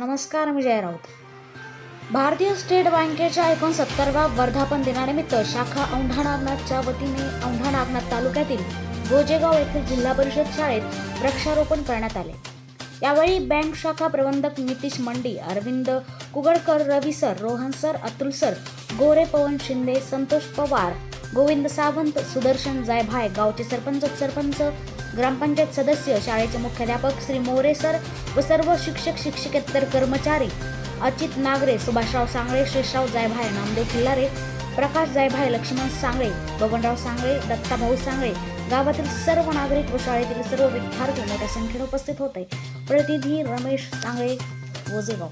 नमस्कार मी जय राऊत. भारतीय स्टेट बँकेच्या एकोणसत्तरव्या वर्धापन दिनानिमित्त शाखा औंढा नागनाथच्या वतीने औंढा नागनाथ तालुक्यातील गोजेगाव येथील जिल्हा परिषद शाळेत वृक्षारोपण करण्यात आले. यावेळी बँक शाखा प्रबंधक Nitish Mandi Arvind Kugalkar Ravi sir Rohan sir Atul sir Gore Pawan Shinde Santosh Pawar Govind Sawant Sudarshan Jaybhay गावचे सरपंच उपसरपंच ग्रामपंचायत सदस्य शाळेचे मुख्याध्यापक श्री मोरे सर व सर्व शिक्षक शिक्षकेतर कर्मचारी अचित नागरे सुभाषराव सांगळे शेषराव जायभाय नामदेव खिल्लारे प्रकाश जायभाय लक्ष्मण सांगळे बबनराव सांगळे दत्ताभाऊ सांगळे गावातील सर्व नागरिक व शाळेतील सर्व विद्यार्थी मोठ्या संख्येने उपस्थित होते. प्रतिनिधी रमेश सांगळे वोजेगाव.